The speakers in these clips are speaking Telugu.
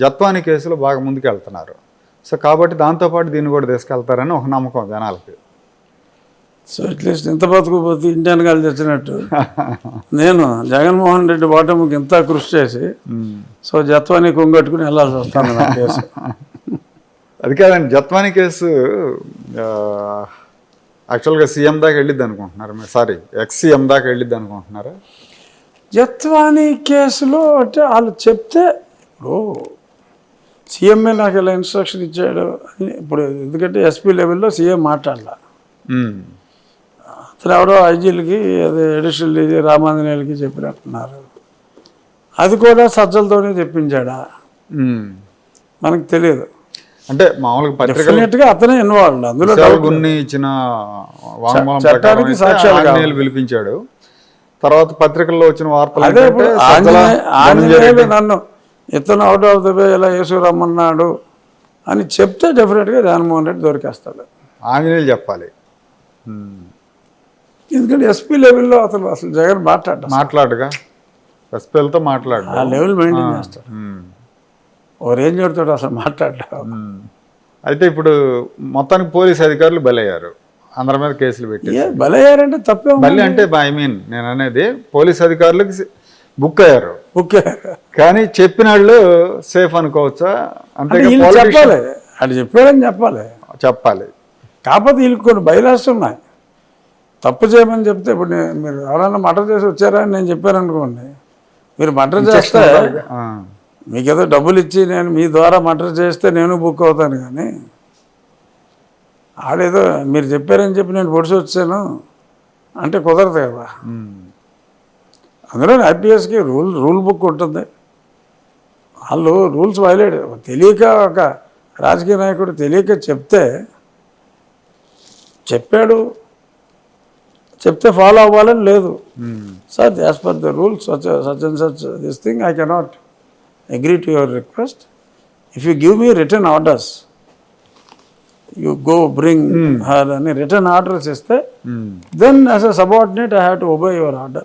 జత్వాని కేసులో బాగా ముందుకు వెళ్తున్నారు సో కాబట్టి దాంతోపాటు దీన్ని కూడా తీసుకెళ్తారని ఒక నమ్మకం జనాలకి. సో అట్లీస్ట్ ఇంత బతుకుపోతే ఇండియన్ గాలి తెచ్చినట్టు. నేను జగన్మోహన్ రెడ్డి బాటముకి ఇంత కృషి చేసి. సో జత్వాన్ని కొంగట్టుకుని వెళ్ళాల్సి వస్తుంది నా కేసు. అది కాదండి జత్వాని కేసు యాక్చువల్గా సీఎం దాకా వెళ్ళిద్ది అనుకుంటున్నారు. మీరు సారీ ఎక్స్ సీఎం దాకా వెళ్ళిద్ది అనుకుంటున్నారు? జత్వాని కేసులో అంటే వాళ్ళు చెప్తే ఇప్పుడు సీఎంఏ నాకు ఇలా ఇన్స్ట్రక్షన్ ఇచ్చాడు అని ఇప్పుడు ఎందుకంటే ఎస్పీ లెవెల్లో సీఎం మాట్లాడాల. అతను ఎవడో ఐజీలకి అదే అడిషనల్ రామాంజనేయులకి చెప్పినట్టున్నారు. అది కూడా సజ్జలతోనే చెప్పించాడా? మనకు తెలియదు. అంటే మామూలుగా డెఫినెట్గా అతనే ఇన్వాల్వ్ అందులో ఇచ్చిన చట్టానికి సాక్ష్యాలు పిలిపించాడు. తర్వాత పత్రికల్లో వచ్చిన వార్తలు నన్ను ఇతను అవుట్ ఆఫ్ ద వే ఇలా యేసు రమ్మన్నాడు అని చెప్తే డెఫినెట్గా జగన్మోహన్ రెడ్డి దొరికేస్తాడు. ఆంజనేయులు చెప్పాలి. ఎందుకంటే ఎస్పీ లెవెల్లో అతను అసలు జగన్ మాట్లాడ్డా మాట్లాడుగా? ఎస్పీలతో మాట్లాడు ఆ లెవెల్ మెయింటైన్ చేస్తాడు. ఓ రేంజ్ తోటి అసలు మాట్లాడ్డా. ఉమ్. అయితే ఇప్పుడు మొత్తానికి పోలీస్ అధికారులు బలయ్యారు. అందరి మీద కేసులు పెట్టి బలయ్యారంటే తప్పే బలి అంటే ఐ మీన్ నేను అనేది పోలీస్ అధికారులకి బుక్ అయ్యారు ఓకే కానీ చెప్పిన వాళ్ళు సేఫ్ అనుకోవచ్చా? అంటే వీళ్ళు చెప్పాలి. అది చెప్పాడని చెప్పాలి. చెప్పాలి. కాకపోతే వీళ్ళకి కొన్ని బయలాస్ ఉన్నాయి. తప్పు చేయమని చెప్తే ఇప్పుడు నేను మీరు ఎవరైనా మటర్ చేసి వచ్చారా అని నేను చెప్పాను అనుకోండి. మీరు మటర్ చేస్తే. మీకు ఏదో డబ్బులు ఇచ్చి నేను మీ ద్వారా మటర్ చేస్తే నేను బుక్ అవుతాను కానీ ఆడేదో మీరు చెప్పారని చెప్పి నేను పొడిచి వచ్చాను అంటే కుదరదు కదా. అందులో ఐపీఎస్కి రూల్ రూల్ బుక్ ఉంటుంది. వాళ్ళు రూల్స్ వైలేట్ తెలియక ఒక రాజకీయ నాయకుడు తెలియక చెప్తే చెప్పాడు. చెప్తే ఫాలో అవ్వాలని లేదు. Sir as per the rules such such and such this thing I cannot agree to your request if you give me return orders you go bring her అని రిటర్న్ ఆర్డర్స్ ఇస్తే then as a subordinate i have to obey your order.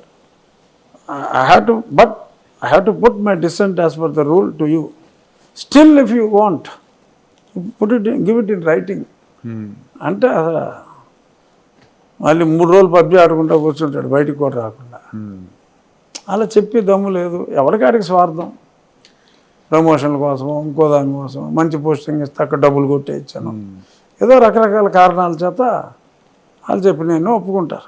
I I have to but i have to put my dissent as per the rule to you. Still if you want you put it in, give it in writing. Um. అంటే అసలు మళ్ళీ మూడు రోజులు పబ్జి ఆడుకుంటూ కూర్చుంటాడు బయటికి కూడా రాకుండా. ఉమ్. అలా చెప్పి దమ్ము లేదు. ఎవరికాడికి స్వార్థం? ప్రమోషన్ల కోసం ఇంకో దానికోసం మంచి పోస్టింగ్ ఇస్తే అక్కడ డబ్బులు కొట్టే ఇచ్చాను ఏదో రకరకాల కారణాల చేత వాళ్ళు చెప్పి నేను ఒప్పుకుంటారు.